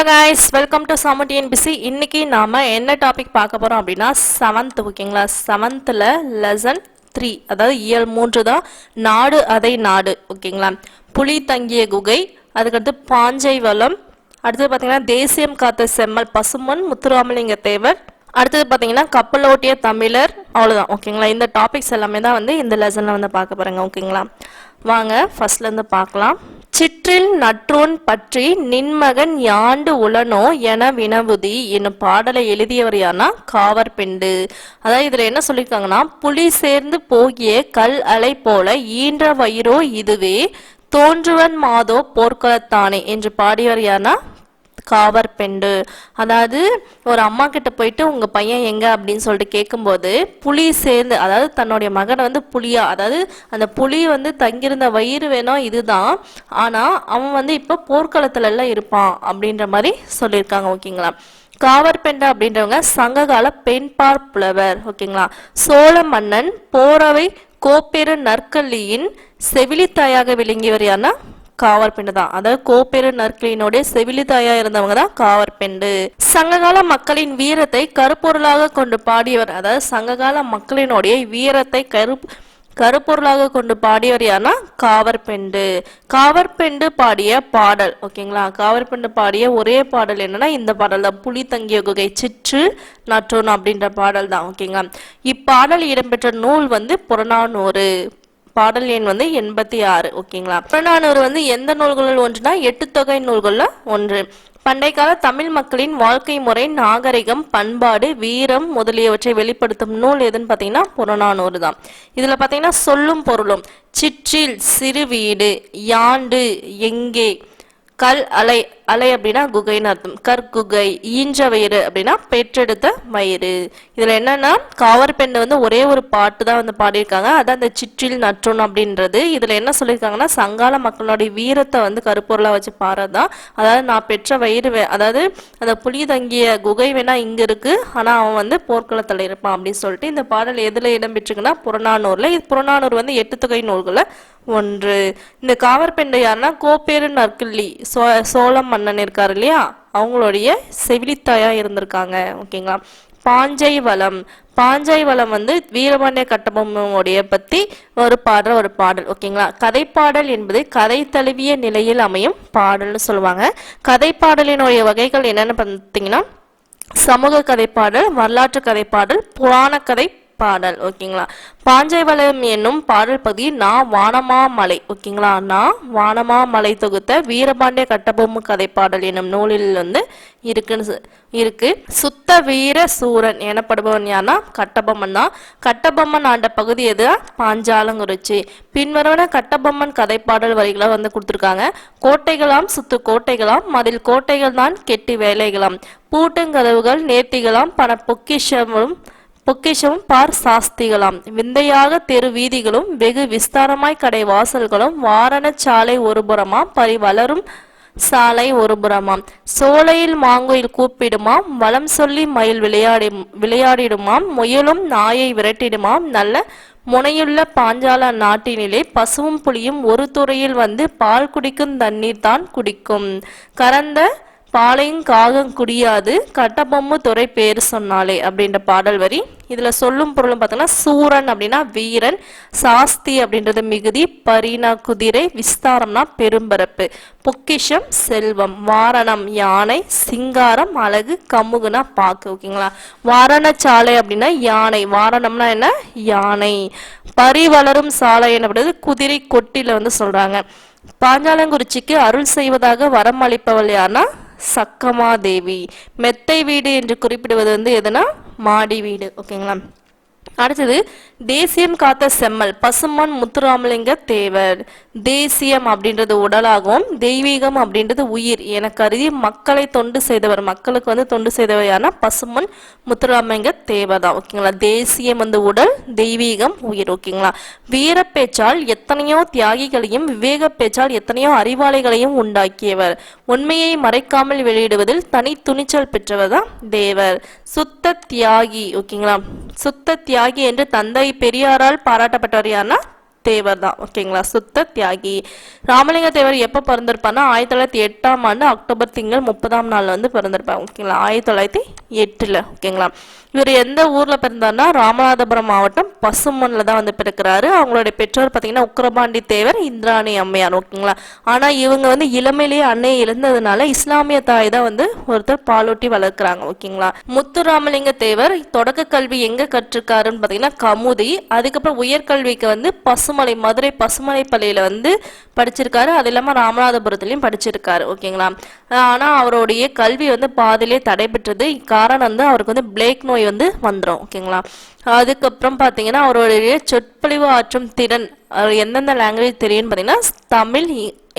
Hello guys welcome to சம T N P S C இன்னைக்கு நாம என்ன டாபிக் பார்க்க போறோம் அப்படின்னா செவன்த் ஓகேங்களா செவன்த்தில் லெசன் த்ரீ அதாவது இயல் மூன்று தான் நாடு அதை நாடு ஓகேங்களா? புலி தங்கிய குகை அதுக்கடுத்து பாஞ்சை வளம் அடுத்தது பார்த்தீங்கன்னா தேசியம் காத்த செம்மல் பசுமன் முத்துராமலிங்க தேவர் அடுத்தது பார்த்தீங்கன்னா கப்பலோட்டிய தமிழர் அவ்வளோதான் ஓகேங்களா? இந்த டாபிக்ஸ் எல்லாமே தான் வந்து இந்த லெசனில் வந்து பார்க்க போகிறேங்க ஓகேங்களா? வாங்க ஃபர்ஸ்ட்லேருந்து பார்க்கலாம். சிற்றில் நற்றோன் பற்றி நின்மகன் யாண்டு உளனோ என வினவுதி என்னும் பாடலை எழுதியவர் யாருன்னா காவற்பெண்டு. அதாவது இதுல என்ன சொல்லியிருக்காங்கன்னா புலி சேர்ந்து போகிய கல் அலை போல ஈன்ற வயிறோ இதுவே தோன்றுவன் மாதோ போர்க்களத்தானே என்று பாடியவர் யானா காவர் காவற்பெண்டு. அதாவது ஒரு அம்மா கிட்ட போயிட்டு உங்க பையன் எங்க? அப்படின்னு சொல்லிட்டு கேட்கும்போது புலி சேர்ந்து அதாவது தன்னுடைய மகனை வந்து புலியா அதாவது அந்த புலி வந்து தங்கியிருந்த வயிறு வேணும் இதுதான். ஆனா அவன் வந்து இப்போ போர்க்களத்துல எல்லாம் இருப்பான் அப்படின்ற மாதிரி சொல்லியிருக்காங்க ஓகேங்களா? காவற்பெண்டு அப்படின்றவங்க சங்ககால பெண்பார் புலவர் ஓகேங்களா? சோழ மன்னன் போரவை கோப்பெரு நற்கல்லியின் செவிலித்தாயாக விளங்கியவர் யாருன்னா காவற்பெண்டு தான். அதாவது கோப்பெரு நற்களினுடைய செவிலித்தாயா இருந்தவங்க தான் காவற்பெண்டு. சங்ககால மக்களின் வீரத்தை கருப்பொருளாக கொண்டு பாடியவர் அதாவது சங்ககால மக்களினுடைய வீரத்தை கரு கருப்பொருளாக கொண்டு பாடியவர் யாருன்னா காவற்பெண்டு. காவற்பெண்டு பாடிய பாடல் ஓகேங்களா? காவற்பெண்டு பாடிய ஒரே பாடல் என்னன்னா இந்த பாடல் தான். புலி தங்கிய குகை சிற்று நற்றோன் அப்படின்ற பாடல் தான் ஓகேங்களா? இப்பாடல் இடம்பெற்ற நூல் வந்து புறநானூறு. பாடல் எண் வந்து எண்பத்தி ஆறு ஓகேங்களா? புறநானூறு வந்து எந்த நூல்களில் ஒன்றுனா எட்டு தொகை நூல்களில் ஒன்று. பண்டைய கால தமிழ் மக்களின் வாழ்க்கை முறை நாகரிகம் பண்பாடு வீரம் முதலியவற்றை வெளிப்படுத்தும் நூல் எதுன்னு பார்த்தீங்கன்னா புறநானூறு தான். இதில் பார்த்தீங்கன்னா சொல்லும் பொருளும் சிற்றில் சிறு வீடு யாண்டு எங்கே கல் அலை அலை அப்படின்னா குகைன்னு அர்த்தம். கற்குகை ஈன்ற வயிறு அப்படின்னா பெற்றெடுத்த வயிறு இதுல என்னன்னா காவற்பெண்ணு வந்து ஒரே ஒரு பாட்டு தான் வந்து பாடியிருக்காங்க. அதான் அந்த சிற்றில் நற்றணும் அப்படின்றது. இதுல என்ன சொல்லியிருக்காங்கன்னா சங்கால மக்களுடைய வீரத்தை வந்து கருப்பொருளா வச்சு பாடுறதுதான். அதாவது நான் பெற்ற வயிறு அதாவது அந்த புலி தங்கிய குகை வேணா இங்க இருக்கு ஆனா அவன் வந்து போர்க்களத்தில் இருப்பான் அப்படின்னு சொல்லிட்டு இந்த பாடல் எதுல இடம்பெற்றுக்குன்னா புறநானூர்ல. இது புறநானூர் வந்து எட்டு தொகை நூல்களை ஒன்று. இந்த காவற்பெண்டை யாருன்னா கோப்பேரு நற்கிள்ளி சோ சோளம் மன்னன் இருக்கார் இல்லையா? அவங்களுடைய செவிலித்தாயா இருந்திருக்காங்க. ஓகேங்களா? பாஞ்சை வளம். பாஞ்சை வளம் வந்து வீரபாண்டிய கட்டபொம்மனுடைய பத்தி ஒரு பாடுற ஒரு பாடல். ஓகேங்களா? கதைப்பாடல் என்பது கதை தழுவிய நிலையில் அமையும் பாடல்னு சொல்லுவாங்க. கதைப்பாடலினுடைய வகைகள் என்னென்னு பார்த்தீங்கன்னா சமூக கதைப்பாடல் வரலாற்று கதைப்பாடல் புராண கதை பாடல் ஓகேங்களா பாஞ்சைவளம் என்னும் பாடல் பகுதி நான் வானமாமலை ஓகேங்களா நான் வானமாமலை தொகுத்த வீரபாண்டிய கட்டபொம்மு கதைப்பாடல் என்னும் நூலில் வந்து இருக்குன்னு இருக்கு. சுத்த வீர சூரன் எனப்படுபவன் யாருன்னா கட்டபொம்மன் தான். கட்டபொம்மன் ஆண்ட பகுதி எது? பாஞ்சாலங்குறிச்சி. பின்வருவன கட்டபொம்மன் கதைப்பாடல் வரிகளை வந்து கொடுத்துருக்காங்க. கோட்டைகளாம் சுத்து கோட்டைகளாம் அதில் கோட்டைகள் தான் கெட்டி வேலைகளாம். பூட்டுங்கதவுகள் நேர்த்திகளாம் பண பொக்கிஷமும் பொக்கிஷமும் பார் சாஸ்திகளாம். விந்தையாக தெரு வீதிகளும் வெகு விஸ்தாரமாய் கடை வாசல்களும் வாரணச் சாலை ஒருபுறமாம் பரி வளரும் சாலை ஒருபுறமாம். சோலையில் மாங்குயில் கூப்பிடுமாம் வளம் சொல்லி மயில் விளையாடி விளையாடிடுமாம் முயலும் நாயை விரட்டிடுமாம். நல்ல முனையுள்ள பாஞ்சால நாட்டினிலே பசுவும் புலியும் ஒரு துறையில் வந்து பால் குடிக்கும் தண்ணீர் தான் குடிக்கும். கறந்த பாலையும் காகம் குடியாது கட்டபொம்மு துறை பேர் சொன்னாலே அப்படின்ற பாடல் வரி. இதில் சொல்லும் பொருளும் பார்த்தோம்னா சூரன் அப்படின்னா வீரன் சாஸ்தி அப்படின்றது மிகுதி பரினா குதிரை விஸ்தாரம்னா பெரும்பரப்பு. பொக்கிஷம் செல்வம் வாரணம் யானை சிங்காரம் அழகு கமுகுனா பாக்கு ஓகேங்களா? வாரணச்சாலை அப்படின்னா யானை. வாரணம்னா என்ன? யானை. பரி வளரும் சாலை என்னப்படுது? குதிரை கொட்டில வந்து சொல்றாங்க. பாஞ்சாலங்குறிச்சிக்கு அருள் செய்வதாக வரம் அளிப்பவள் யாருன்னா சக்கமாதேவி மெத்தை வீடு என்று குறிப்பிடுவது வந்து எதுனா? மாடி வீடு. ஓகேங்களா? அடுத்தது தேசியம் காத்த செம்மல் பசுமன் முத்துராமலிங்க தேவர். தேசியம் அப்படின்றது உடலாகவும் தெய்வீகம் அப்படின்றது உயிர். என கருதி மக்களை தொண்டு செய்தவர் மக்களுக்கு வந்து தொண்டு செய்தவர் யாருன்னா பசுமன் முத்துராமலிங்க தேவர் தான். ஓகேங்களா? தேசியம் வந்து உடல் தெய்வீகம் உயிர். ஓகேங்களா? வீர பேச்சால் எத்தனையோ தியாகிகளையும் விவேக பேச்சால் எத்தனையோ அறிவாளிகளையும் உண்டாக்கியவர். உண்மையை மறைக்காமல் வெளியிடுவதில் தனி துணிச்சல் பெற்றவர் தான் தேவர். சுத்த தியாகி. ஓகேங்களா? சுத்த தியாகி என்று தந்தை பெரியாரால் பாராட்டப்பட்டவர் யாருன்னா தேவர் தான் ஓகேங்களா? சுத்த தியாகி. ராமலிங்க தேவர் எப்போ பிறந்திருப்பார்னா ஆயிரத்தி தொள்ளாயிரத்தி எட்டாம் ஆண்டு அக்டோபர் திங்கள் முப்பதாம் நாள் வந்து பிறந்திருப்பார். ஓகேங்களா? ஆயிரத்தி தொள்ளாயிரத்தி எட்டில். ஓகேங்களா? இவர் எந்த ஊரில் பிறந்தார்னா ராமநாதபுரம் மாவட்டம் பசுமண்ணில் தான் வந்து பிறக்கிறாரு. அவங்களுடைய பெற்றோர் பார்த்தீங்கன்னா உக்கிரபாண்டி தேவர் இந்திராணி அம்மையார். ஓகேங்களா? ஆனால் இவங்க வந்து இளமையிலேயே அன்னை இழந்ததுனால இஸ்லாமிய தாய் தான் வந்து ஒருத்தர் பாலூட்டி வளர்க்குறாங்க. ஓகேங்களா? முத்து ராமலிங்க தேவர் தொடக்க கல்வி எங்கே கற்றுக்காருன்னு பார்த்தீங்கன்னா கமுதி. அதுக்கப்புறம் உயர்கல்விக்கு வந்து பசு பசுமலை மதுரை பசுமலை பள்ளியில் வந்து படிச்சிருக்காரு. அது இல்லாமல் ராமநாதபுரத்துலையும் படிச்சிருக்காரு. ஓகேங்களா? ஆனால் அவருடைய கல்வி வந்து பாதியிலே தடைபெற்றது. காரணம் வந்து அவருக்கு வந்து பிளேக் நோய் வந்து வந்துடும் ஓகேங்களா? அதுக்கப்புறம் பார்த்தீங்கன்னா அவருடைய சொற்பொழிவு ஆற்றும் திறன் அவர் எந்தெந்த லாங்குவேஜ் தெரியும்னு பார்த்தீங்கன்னா தமிழ்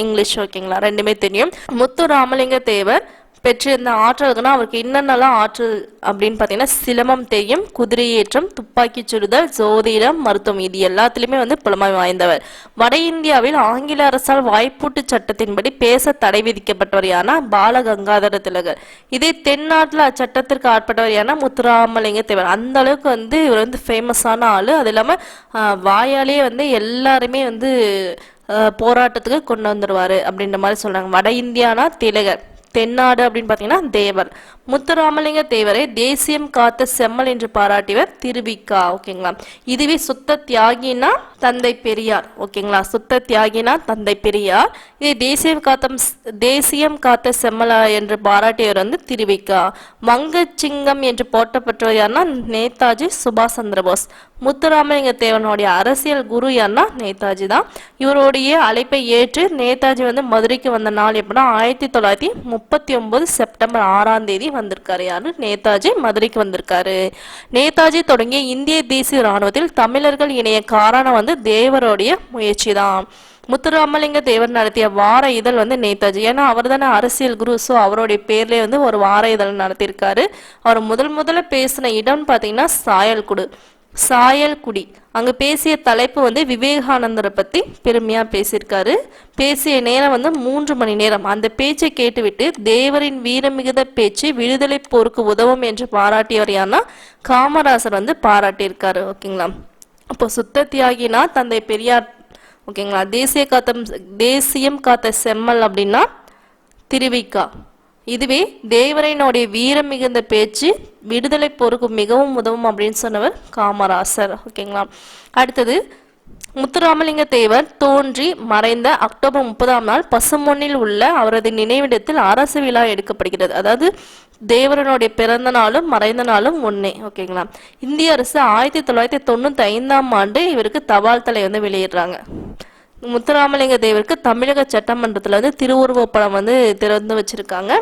இங்கிலீஷ். ஓகேங்களா? ரெண்டுமே தெரியும். முத்து ராமலிங்க தேவர் பெற்றிருந்த ஆற்றல்கள்னா அவருக்கு என்னென்னலாம் ஆற்றல் அப்படின்னு பார்த்தீங்கன்னா சிலம்பம் தெரியும் குதிரையேற்றம் துப்பாக்கி சுடுதல் ஜோதிடம் மருத்துவம் இது எல்லாத்துலேயுமே வந்து புலமை வாய்ந்தவர். வட இந்தியாவில் ஆங்கில அரசால் வாய்ப்பூட்டு சட்டத்தின்படி பேச தடை விதிக்கப்பட்டவர் யானா பாலகங்காதர திலகர். இதே தென்னாட்டில் அச்சட்டத்திற்கு ஆட்பட்டவர் யானா முத்துராமலிங்க தேவர். அந்த அளவுக்கு வந்து இவர் வந்து ஃபேமஸான ஆள். அது இல்லாமல் வாயாலே வந்து எல்லாருமே வந்து போராட்டத்துக்கு கொண்டு வந்துடுவார் அப்படின்ற மாதிரி சொல்கிறாங்க வட இந்தியானா திலகர். தென்னாடு அப்படின்னு பார்த்தீங்கன்னா தேவர். முத்துராமலிங்க தேவரை தேசியம் காத்த செம்மல் என்று பாராட்டியவர் திருவிக்கா ஓகேங்களா? இதுவே சுத்த தியாகினா தந்தை பெரியார் ஓகேங்களா? சுத்த தியாகினா தந்தை பெரியார். இதே தேசியம் காத்தம் தேசியம் காத்த செம்மலா என்று பாராட்டியவர் வந்து திருவிக்கா. வங்கச்சிங்கம் என்று போட்டப்பட்டவர் யாருன்னா நேதாஜி சுபாஷ் சந்திரபோஸ். முத்துராமலிங்க தேவனுடைய அரசியல் குரு யாருன்னா நேதாஜி தான். இவருடைய அழைப்பை ஏற்று நேதாஜி வந்து மதுரைக்கு வந்த நாள் எப்படின்னா ஆயிரத்தி தொள்ளாயிரத்தி முப்பத்தி ஒன்பது செப்டம்பர் ஆறாம் தேதி வந்திருக்காரு யாரு? நேதாஜி மதுரைக்கு வந்திருக்காரு. நேதாஜி தொடங்கிய இந்திய தேசிய ராணுவத்தில் தமிழர்கள் இணைய காரணம் வந்து தேவருடைய முயற்சி தான் முத்துராமலிங்க தேவர் நடத்திய வார இதழ் வந்து நேதாஜி. ஏன்னா அவர் தானே அரசியல் குரு. ஸோ அவருடைய பேர்லேயே வந்து ஒரு வார இதழ் நடத்தியிருக்காரு. அவர் முதல் முதல்ல பேசின இடம்னு பார்த்தீங்கன்னா சாயல்குடு. சாயல்குடி. அங்கே பேசிய தலைப்பு வந்து விவேகானந்தரை பற்றி பெருமையாக பேசியிருக்காரு. பேசிய நேரம் வந்து மூன்று மணி நேரம். அந்த பேச்சை கேட்டுவிட்டு தேவரின் வீரமிகுத பேச்சு விடுதலை போருக்கு உதவும் என்று பாராட்டியவர் யாருன்னா காமராசர் வந்து பாராட்டியிருக்காரு. ஓகேங்களா? அப்போ சுத்த தியாகினா தந்தை பெரியார். ஓகேங்களா? தேசிய காத்தம் தேசியம் காத்த செம்மல் அப்படின்னா திருவிக்கா. இதுவே தேவரையினுடைய வீரம் மிகுந்த பேச்சு விடுதலை போருக்கு மிகவும் உதவும் அப்படின்னு சொன்னவர் காமராசர். ஓகேங்களா? அடுத்தது முத்துராமலிங்க தேவர் தோன்றி மறைந்த அக்டோபர் முப்பதாம் நாள் பசுமொன்னில் உள்ள அவரது நினைவிடத்தில் அரசு விழா எடுக்கப்படுகிறது. அதாவது தேவரனுடைய பிறந்த நாளும் மறைந்த நாளும் ஒண்ணே. ஓகேங்களா? இந்திய அரசு ஆயிரத்தி தொள்ளாயிரத்தி தொண்ணூத்தி ஐந்தாம் ஆண்டு இவருக்கு தபால் தலை வந்து வெளியிடுறாங்க. முத்துராமலிங்க தேவருக்கு தமிழக சட்டமன்றத்தில் வந்து திருவுருவப்படம் வந்து திறந்து வச்சுருக்காங்க.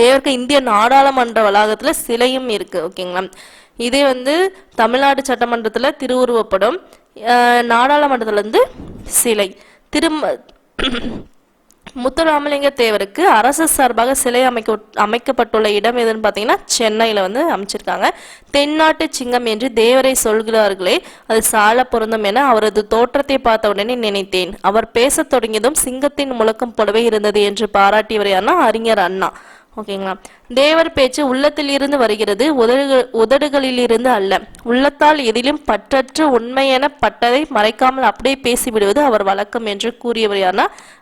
தேவருக்கு இந்திய நாடாளுமன்ற வளாகத்தில் சிலையும் இருக்குது ஓகேங்களா? இதே வந்து தமிழ்நாடு சட்டமன்றத்தில் திருவுருவப்படம் நாடாளுமன்றத்தில் வந்து சிலை. திரும்ப முத்துராமலிங்க தேவருக்கு அரசு சார்பாக சிலை அமைக்க அமைக்கப்பட்டுள்ள இடம் எதுன்னு பார்த்தீங்கன்னா சென்னையில் வந்து அமைச்சிருக்காங்க. தென்னாட்டு சிங்கம் என்று தேவரை சொல்கிறார்களே அது சால பொருந்தும் என அவரது தோற்றத்தை பார்த்த உடனே நினைத்தேன். அவர் பேசத் தொடங்கியதும் சிங்கத்தின் முழக்கம் போலவே இருந்தது என்று பாராட்டியவர் யாருன்னா அறிஞர் அண்ணா. ஓகேங்களா தேவர் பேச்சு உள்ளத்தில் இருந்து வருகிறது உதடுகள் உதடுகளில் இருந்து அல்ல. உள்ளத்தால் எதிலும் பற்றற்று உண்மையென பட்டதை மறைக்காமல் அப்படியே பேசிவிடுவது அவர் வழக்கம் என்று கூறியவர்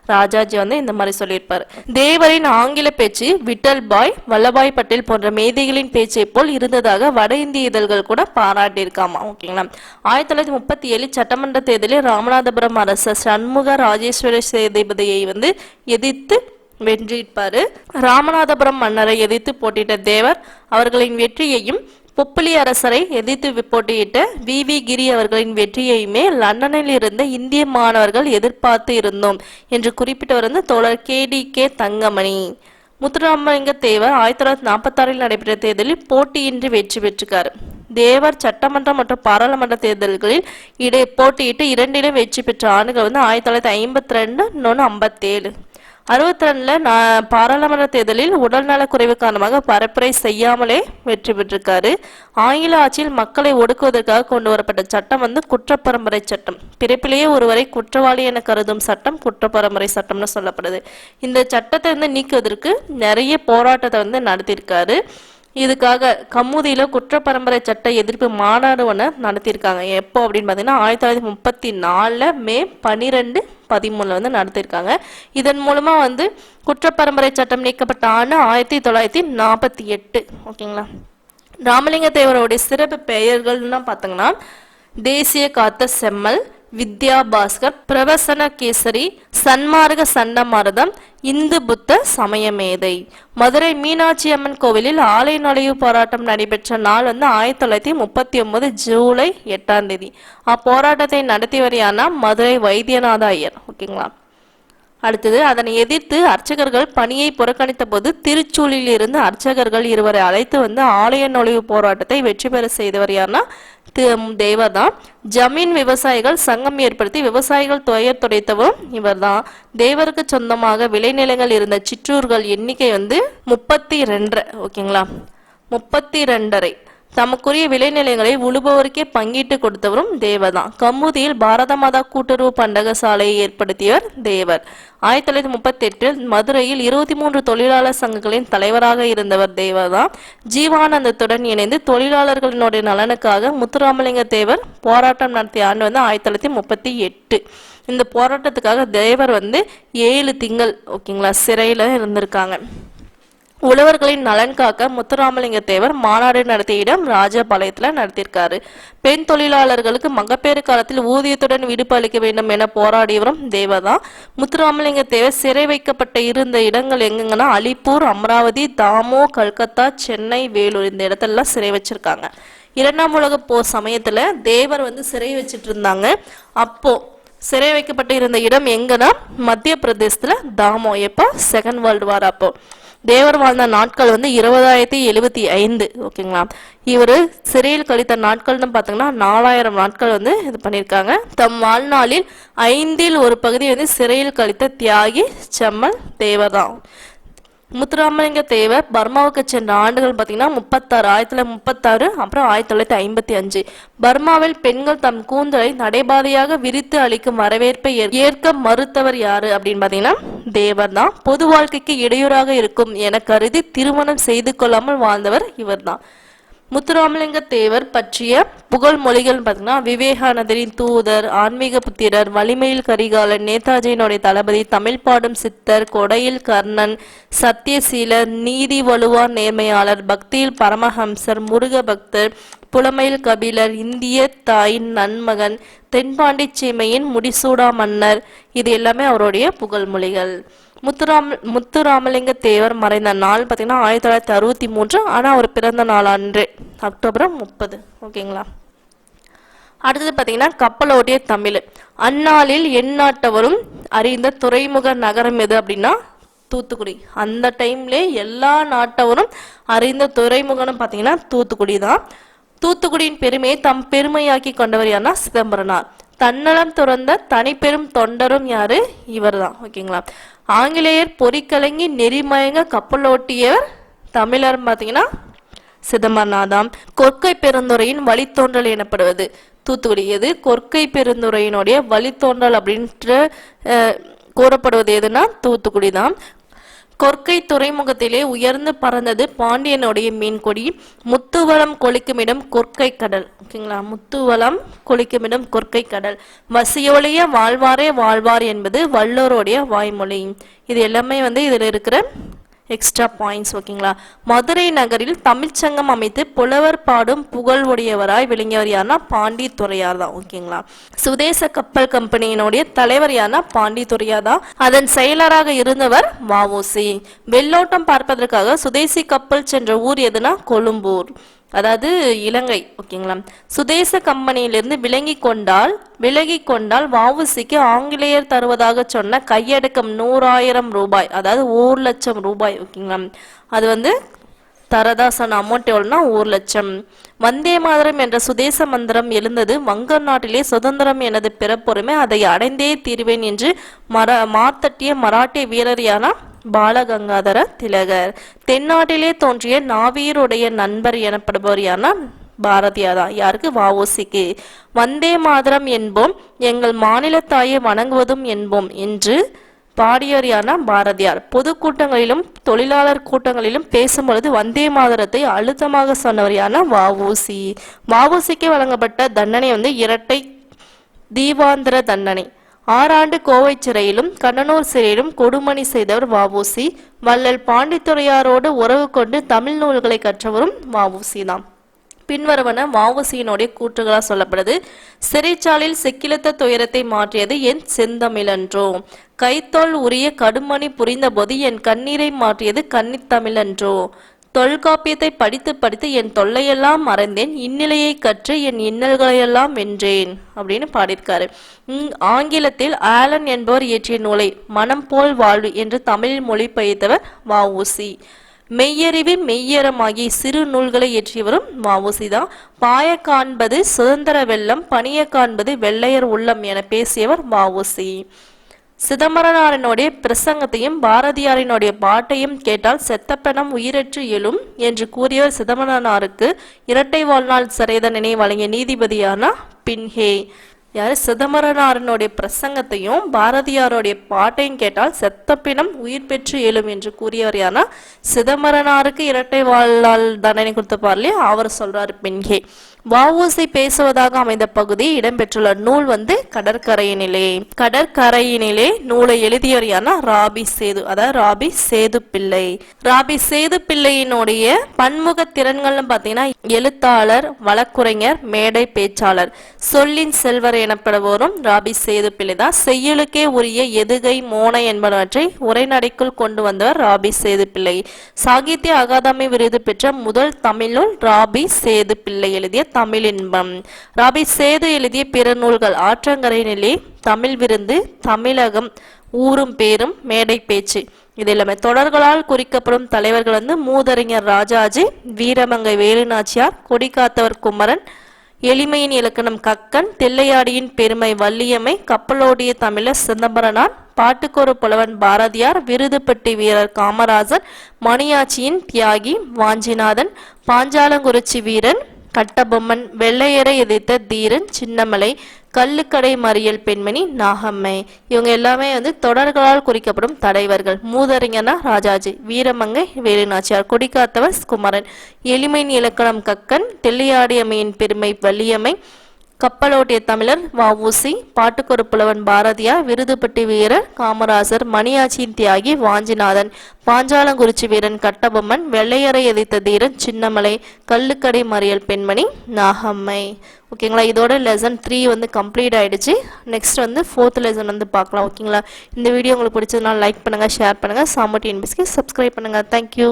ராஜாஜி வந்து இந்த மாதிரி சொல்லியிருப்பார். தேவரின் ஆங்கில பேச்சு விட்டல் பாய் வல்லபாய் பட்டேல் போன்ற மேதைகளின் பேச்சை போல் இருந்ததாக வட இந்திய இதழ்கள் கூட பாராட்டியிருக்காமா? ஓகேங்களா ஆயிரத்தி தொள்ளாயிரத்தி முப்பத்தி ஏழு சட்டமன்ற தேர்தலில் ராமநாதபுரம் அரசர் சண்முக ராஜேஸ்வர சேதுபதியை வந்து எதிர்த்து வென்றிருப்பாரு. ராமநாதபுரம் மன்னரை எதிர்த்து போட்டியிட்ட தேவர் அவர்களின் வெற்றியையும் பொப்புலி அரசரை எதிர்த்து போட்டியிட்ட வி. வி. கிரி அவர்களின் வெற்றியையுமே லண்டனில் இருந்த இந்திய மாணவர்கள் எதிர்பார்த்து இருந்தோம் என்று குறிப்பிட்டவர் வந்து தோழர் K. T. K. Thangamani. Muthuramalinga Thevar ஆயிரத்தி தொள்ளாயிரத்தி நாற்பத்தாறில் நடைபெற்ற தேர்தலில் போட்டியின்றி வெற்றி பெற்றுக்கார். தேவர் சட்டமன்ற மற்றும் பாராளுமன்ற தேர்தல்களில் இடை போட்டியிட்டு இரண்டிலும் வெற்றி பெற்ற ஆண்டுகள் வந்து ஆயிரத்தி தொள்ளாயிரத்தி ஐம்பத்தி ரெண்டு இன்னொன்று ஐம்பத்தேழு. அறுபத்தி ரெண்டில் நான் பாராளுமன்ற தேர்தலில் உடல்நலக் குறைவு காரணமாக பரப்புரை செய்யாமலே வெற்றி பெற்றிருக்காரு. ஆங்கில ஆட்சியில் மக்களை ஒடுக்குவதற்காக கொண்டு வரப்பட்ட சட்டம் வந்து குற்றப்பரம்பரை சட்டம். பிறப்பிலேயே ஒருவரை குற்றவாளி என கருதும் சட்டம் குற்றப்பரம்பரை சட்டம்னு சொல்லப்படுது. இந்த சட்டத்தை வந்து நீக்குவதற்கு நிறைய போராட்டத்தை வந்து நடத்தியிருக்காரு. இதுக்காக கமுதியில குற்றப்பரம்பரை சட்ட எதிர்ப்பு மாநாடு ஒன்று நடத்தியிருக்காங்க. எப்போ அப்படின்னு பார்த்தீங்கன்னா ஆயிரத்தி தொள்ளாயிரத்தி முப்பத்தி நாலில் மே பன்னிரெண்டு பதிமூணில் வந்து நடத்தியிருக்காங்க. இதன் மூலமாக வந்து குற்றப்பரம்பரை சட்டம் நீக்கப்பட்ட ஆண்டு ஆயிரத்தி தொள்ளாயிரத்தி நாற்பத்தி எட்டு. ஓகேங்களா? ராமலிங்க தேவருடைய சிறப்பு பெயர்கள்னு பார்த்தீங்கன்னா தேசிய காத்த செம்மல் வித்யா பாஸ்கர் பிரவசன கேசரி சன்மார்க சண்டமாரதம் இந்து புத்த சமயமேதை. மதுரை மீனாட்சி அம்மன் கோவிலில் ஆலை நுழைவு போராட்டம் நடைபெற்ற நாள் வந்து ஆயிரத்தி தொள்ளாயிரத்தி முப்பத்தி ஒன்பது ஜூலை எட்டாம் தேதி. அப்போராட்டத்தை நடத்தியவரையான மதுரை வைத்தியநாத ஐயர் ஓகேங்களா? அடுத்தது அதனை எதிர்த்து அர்ச்சகர்கள் பணியை புறக்கணித்த போது திருச்சூலில் இருந்து அர்ச்சகர்கள் இருவரை அழைத்து வந்து ஆலய நுழைவு போராட்டத்தை வெற்றி பெற செய்தவர் யாருன்னா தேவர் தான். ஜமீன் விவசாயிகள் சங்கம் ஏற்படுத்தி விவசாயிகள் துயர் துடைத்தவரும் இவர்தான் தேவருக்கு சொந்தமாக விளைநிலங்கள் இருந்த சிற்றூர்கள் எண்ணிக்கை வந்து முப்பத்தி ரெண்டரை ஓகேங்களா? முப்பத்தி ரெண்டரை. தமக்குரிய விளைநிலங்களை உழுபவருக்கே பங்கிட்டு கொடுத்தவரும் தேவர்தான். கம்புதியில் பாரத மாதா கூட்டுறவு பண்டக சாலையை ஏற்படுத்தியவர் தேவர். ஆயிரத்தி தொள்ளாயிரத்தி முப்பத்தி எட்டில் மதுரையில் இருபத்தி மூன்று தொழிலாளர் சங்கங்களின் தலைவராக இருந்தவர் தேவர்தான். ஜீவானந்தத்துடன் இணைந்து தொழிலாளர்களினுடைய நலனுக்காக முத்துராமலிங்க தேவர் போராட்டம் நடத்திய ஆண்டு வந்து ஆயிரத்தி தொள்ளாயிரத்தி முப்பத்தி எட்டு. இந்த போராட்டத்துக்காக தேவர் வந்து ஏழு திங்கள் ஓகேங்களா சிறையில் இருந்திருக்காங்க. உழவர்களின் நலன் காக்க முத்துராமலிங்க தேவர் மாநாடு நடத்திய இடம் ராஜபாளையத்தில் நடத்தியிருக்காரு. பெண் தொழிலாளர்களுக்கு மகப்பேறு காலத்தில் ஊதியத்துடன் விடுப்பு அளிக்க வேண்டும் என போராடியவரும் தேவதான் முத்துராமலிங்க தேவர் சிறை வைக்கப்பட்ட இருந்த இடங்கள் எங்கெங்கன்னா அலிப்பூர் அமராவதி தாமோ கல்கத்தா சென்னை வேலூர் இந்த இடத்தெல்லாம் சிறை வச்சிருக்காங்க. இரண்டாம் உலக போர் சமயத்தில் தேவர் வந்து சிறை வச்சிட்டு இருந்தாங்க அப்போ சிறை வைக்கப்பட்டு இருந்த இடம் எங்கன்னா மத்திய பிரதேசத்தில் தாமோ. எப்போ? செகண்ட் வேர்ல்டு வார் அப்போ. தேவர் வாழ்ந்த நாட்கள் வந்து இருபதாயிரத்தி எழுபத்தி ஐந்து ஓகேங்களா? இவர் சிறையில் கழித்த நாட்கள்னு பார்த்தீங்கன்னா நாலாயிரம் நாட்கள் வந்து இது பண்ணியிருக்காங்க. தம் வாழ்நாளில் ஐந்தில் ஒரு பகுதி வந்து சிறையில் கழித்த தியாகி செம்மல் தேவர் தான் முத்துராமலிங்க தேவர் பர்மாவுக்கு சென்ற ஆண்டுகள் பார்த்தீங்கன்னா முப்பத்தாறு ஆயிரத்தி தொள்ளாயிரத்தி முப்பத்தாறு அப்புறம் ஆயிரத்தி தொள்ளாயிரத்தி ஐம்பத்தி அஞ்சு. பர்மாவில் பெண்கள் தம் கூந்தலை நடைபாதையாக விரித்து அளிக்கும் வரவேற்பை ஏற்- ஏற்க மறுத்தவர் யாரு அப்படின்னு பார்த்தீங்கன்னா தேவர் தான். பொது வாழ்க்கைக்கு இடையூறாக இருக்கும் என கருதி திருமணம் செய்து கொள்ளாமல் வாழ்ந்தவர் இவர்தான். முத்துராமலிங்க தேவர் பற்றிய புகழ் மொழிகள் பார்த்தீங்கன்னா விவேகானந்தரின் தூதர் ஆன்மீக புத்திரர் வலிமையில் கரிகாலன் நேதாஜியினுடைய தளபதி தமிழ் பாடும் சித்தர் கொடையில் கர்ணன் சத்தியசீலர் நீதி வலுவா நேர்மையாளர் பக்தியில் பரமஹம்சர் முருக பக்தர் புலமையில் கபிலர் இந்திய தாயின் நன்மகன் தென்பாண்டி சீமையின் முடிசூடா மன்னர். இது எல்லாமே அவருடைய புகழ்மொழிகள் முத்துராம முத்துராமலிங்க தேவர் மறைந்த நாள் பார்த்தீங்கன்னா ஆயிரத்தி தொள்ளாயிரத்தி அறுபத்தி மூன்று. ஆனால் அவர் பிறந்த நாள் அன்று அக்டோபர் முப்பது. ஓகேங்களா? அடுத்தது பார்த்தீங்கன்னா கப்பலோட்டிய தமிழ். அந்நாளில் எந்நாட்டவரும் அறிந்த துறைமுக நகரம் எது அப்படின்னா தூத்துக்குடி. அந்த டைம்ல எல்லா நாட்டவரும் அறிந்த துறைமுகம்னு பார்த்தீங்கன்னா தூத்துக்குடி தான் தூத்துக்குடியின் பெருமையை தம் பெருமையாக்கி கொண்டவர் யாருன்னா சிதம்பரனார். தன்னலம் துறந்த தனிப்பெரும் தொண்டரும் யாரு? இவர்தான். ஓகேங்களா? ஆங்கிலேயர் பொறிக்கலங்கி நெறிமயங்க கப்பலோட்டியவர் தமிழர் பார்த்தீங்கன்னா சிதம்பரநாதாம் கொற்கை பெருந்துறையின் வழித்தோன்றல் எனப்படுவது. தூத்துக்குடி எது? கொற்கை பெருந்துறையினுடைய வழித்தோன்றல் அப்படின்ற கூறப்படுவது எதுனா தூத்துக்குடி தான் கொற்கை துறைமுகத்திலே உயர்ந்து பறந்தது பாண்டியனுடைய மீன்கொடி. முத்துவளம் கொளிக்குமிடம் கொற்கை கடல். ஓகேங்களா? முத்துவளம் கொளிக்குமிடம் கொற்கை கடல். வசியோலைய வாழ்வாரே வாழ்வார் என்பது வல்லோருடைய வாய்மொழி. இது எல்லாமே வந்து இதில் இருக்கிற எக்ஸ்ட்ரா பாயிண்ட்ஸ் ஓகேங்களா மதுரை நகரில் தமிழ்ச்சங்கம் அமைத்து புலவர் பாடும் புகழ் உடையவராய் விளங்கியவர் யாருன்னா பாண்டி துறையார் தான் ஓகேங்களா சுதேச கப்பல் கம்பெனியினுடைய தலைவர் யாருன்னா பாண்டி துறையார் தான். அதன் செயலராக இருந்தவர் வாவோசி வெள்ளோட்டம் பார்ப்பதற்காக சுதேசி கப்பல் சென்ற ஊர் எதுனா கொழும்பூர். அதாவது இலங்கை ஓகேங்களா? சுதேச கம்பெனியிலிருந்து விலகி கொண்டால் விலகி கொண்டால் வாவுசிக்கு ஆங்கிலேயர் தருவதாக சொன்ன கையடக்கம் நூறாயிரம் ரூபாய் அதாவது ஒரு லட்சம் ரூபாய் ஓகேங்களா? அது வந்து தரதாசன் அமௌண்ட் எவ்வளோனா ஒரு லட்சம். வந்தே மாதரம் என்ற சுதேச மந்திரம் எழுந்தது. வங்க நாட்டிலே சுதந்திரம் எனது பிறப்புரிமை. அதை அடைந்தே தீர்வேன் என்று மர மார்த்தட்டிய மராட்டிய வீரர் யாரா பாலகங்காதர திலகர். தென்னாட்டிலே தோன்றிய நாவீருடைய நண்பர் எனப்படுபவர் யாருன்னா பாரதியார் தான் யாருக்கு? வாவோசிக்கு வந்தே மாதரம் என்போம். எங்கள் மாநிலத்தாயை வணங்குவதும் என்போம் என்று பாடியவர் பாரதியார். பொதுக்கூட்டங்களிலும் தொழிலாளர் கூட்டங்களிலும் பேசும்பொழுது வந்தே மாதரத்தை அழுத்தமாக சொன்னவர் யார்னா வஉசி. வஉசிக்கு வழங்கப்பட்ட தண்டனை வந்து இரட்டை தீபாந்திர தண்டனை. ஆறாண்டு கோவை சிறையிலும் கண்ணனூர் சிறையிலும் கொடுமணி செய்தவர் வஉசி. வள்ளல் பாண்டித்துறையாரோடு உறவு கொண்டு தமிழ் நூல்களை கற்றவரும் வஉசி தான் பின்வருவன வஉசியினுடைய கூற்றுகளாக சொல்லப்படுது. சிறைச்சாலில் சிக்கிலத்த துயரத்தை மாற்றியது என் செந்தமிழன்றோ. கைத்தோல் உரிய கடுமணி புரிந்தபோது என் கண்ணீரை மாற்றியது கன்னித்தமிழன்றோ. தொல்காப்பியத்தை படித்து படித்து என் தொல்லையெல்லாம் மறந்தேன். இந்நிலையை கற்று என் இன்னல்களையெல்லாம் வென்றேன். அப்படின்னு பாடியிருக்காரு. ஆங்கிலத்தில் ஆலன் என்பவர் இயற்றிய நூலை மனம் போல் வாழ்வு என்று தமிழில் மொழிபெயர்த்தவர் வஉசி மெய்யறிவு மெய்யறமாகி சிறு நூல்களை இயற்றியவரும் வஉசி தான் பாய காண்பது சுதந்திர வெள்ளம் பணிய காண்பது வெள்ளையர் உள்ளம் என பேசியவர் மாவுசி. சிதம்பரனாரினுடைய பிரசங்கத்தையும் பாரதியாரினுடைய பாட்டையும் கேட்டால் செத்தப்பெணம் உயிரற்று எழும் என்று கூறியவர் சிதம்பரனாருக்கு இரட்டை வாழ்நாள் சிறை வழங்கிய நீதிபதியான பின்ஹே. யார்? சிதம்பரனாரனுடைய பிரசங்கத்தையும் பாரதியாருடைய பாட்டையும் கேட்டால் செத்தப்பினம் உயிர் பெற்று எழும் என்று கூறியவர் யாருன்னா சிதம்பரனாருக்கு இரட்டை வாழ்நாள் தண்டனை கொடுத்தப்பார் இல்லையா? அவர் சொல்றாரு பின்ஹே வஉசி பேசுவதாக அமைந்த பகுதி இடம்பெற்றுள்ள நூல் வந்து கடற்கரையினிலே. கடற்கரையினிலே நூலை எழுதியவர் ராபி சேது அதாவது ராபி சேது பிள்ளை. ராபி சேது பிள்ளையினுடைய பன்முக திறன்கள்னு பார்த்தீங்கன்னா எழுத்தாளர் வழக்குரைஞர் மேடை பேச்சாளர். சொல்லின் செல்வர் எனப்படுவோரும் ராபி சேது பிள்ளை தான். செய்யுளுக்கே உரிய எதுகை மோனை என்பனவற்றை உரைநடைக்குள் கொண்டு வந்தவர் ராபி சேது பிள்ளை. சாகித்ய அகாதமி விருது பெற்ற முதல் தமிழ்நூல் ராபி சேது பிள்ளை எழுதிய தமிழ் இன்பம். ரபி சேது எழுதிய பிற நூல்கள் ஆற்றங்கரையினிலே தமிழ் விருந்து தமிழகம் ஊரும் பேரும் மேடை பேச்சு. இது எல்லாமே தொடர்களால் குறிக்கப்படும் தலைவர்கள் வந்து மூதறிஞர் ராஜாஜி வீரமங்கை வேலுநாச்சியார் கொடிக்காத்தவர் குமரன் எளிமையின் இலக்கணம் கக்கன் தில்லையாடியின் பெருமை வள்ளியம்மை கப்பலோடிய தமிழர் சிதம்பரனார் பாட்டுக்கொரு புலவன் பாரதியார் விருதுப்பட்டி வீரர் காமராஜர் மணியாச்சியின் தியாகி வாஞ்சிநாதன் பாஞ்சாலங்குறிச்சி வீரன் கட்டபொம்மன் வெள்ளையரை எதிர்த்த தீரன் சின்னமலை கல்லுக்கடை மறியல் பெண்மணி நாகம்மை. இவங்க எல்லாமே வந்து தொடர்களால் குறிக்கப்படும் தலைவர்கள். மூதறிஞனா ராஜாஜி வீரமங்கை வேலுநாச்சியார் கொடிக்காத்தவர் குமரன். எளிமையின் இலக்கணம் கக்கன் தெள்ளியாடியம்மையின் பெருமை வள்ளியம்மை. கப்பலோட்டிய தமிழர் வஉசி பாட்டுக்கொரு புலவன் பாரதியார் விருதுப்பட்டி வீரர் காமராசர் மணியாச்சியின் தியாகி வாஞ்சிநாதன் பாஞ்சாலங்குறிச்சி வீரன் கட்டபொம்மன் வெள்ளையரை எதிர்த்த தீரன் சின்னமலை கல்லுக்கடை மறியல் பெண்மணி நாகம்மை. ஓகேங்களா? இதோட லெசன் த்ரீ வந்து கம்ப்ளீட் ஆகிடுச்சு நெக்ஸ்ட் வந்து ஃபோர்த் லெசன் வந்து பார்க்கலாம். ஓகேங்களா? இந்த வீடியோ உங்களுக்கு பிடிச்சதுனால லைக் பண்ணுங்கள் ஷேர் பண்ணுங்கள் சாமட்டி என்பிஸ்க்கு சப்ஸ்கிரைப் பண்ணுங்கள் தேங்க்யூ